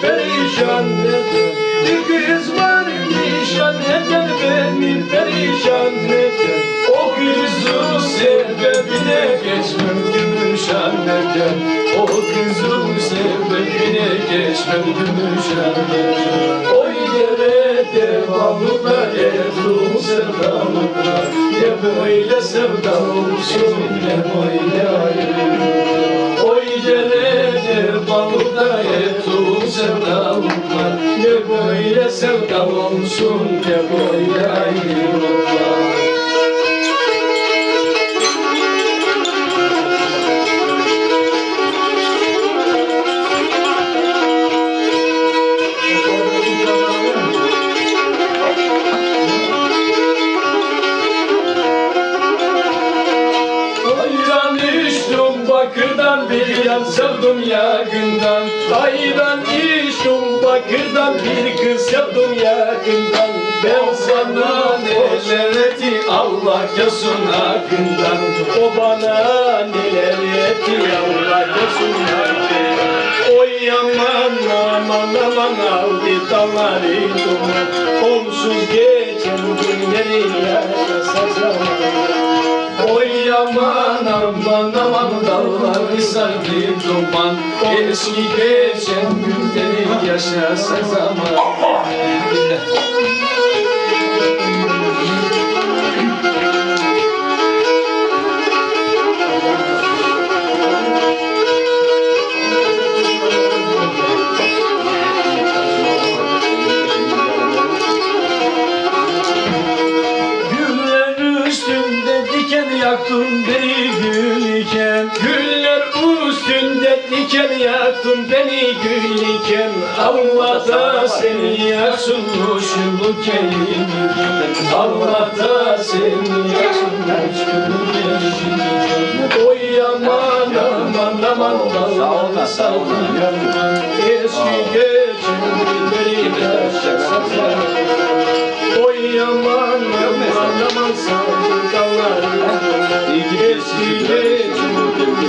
perişan eder Bir kız var nişan eder beni perişan eder O kızın sebebine geçmem gümüşhan eder O kızın sebebine geçmem gümüşhan eder Oy dere devamlıkla Ertuğrul sevdalıkla Ne böyle sevda olsun ne böyle ayrı Ne böyle sevda olsun ne böyle ayrılıklar bakırdan bir yan sevdim yakından Ayran içtim bakırdan bir kız sevdim yakından. Ben sana neler etti Allah yazın hakkından O bana neler etti Allah Oy aman aman dağlar sardı duman. Eski geçen günleri yaşasa zaman. Güller hasret iken yaktın beni gül iken Allah'ta seni yaksunmuş bu kelimi Allah'ta seni yaksunmuş bu kelimi Oy aman aman aman aman sağ ol Eski geçim beni yaşasın Oy aman aman aman sağ Eski geçim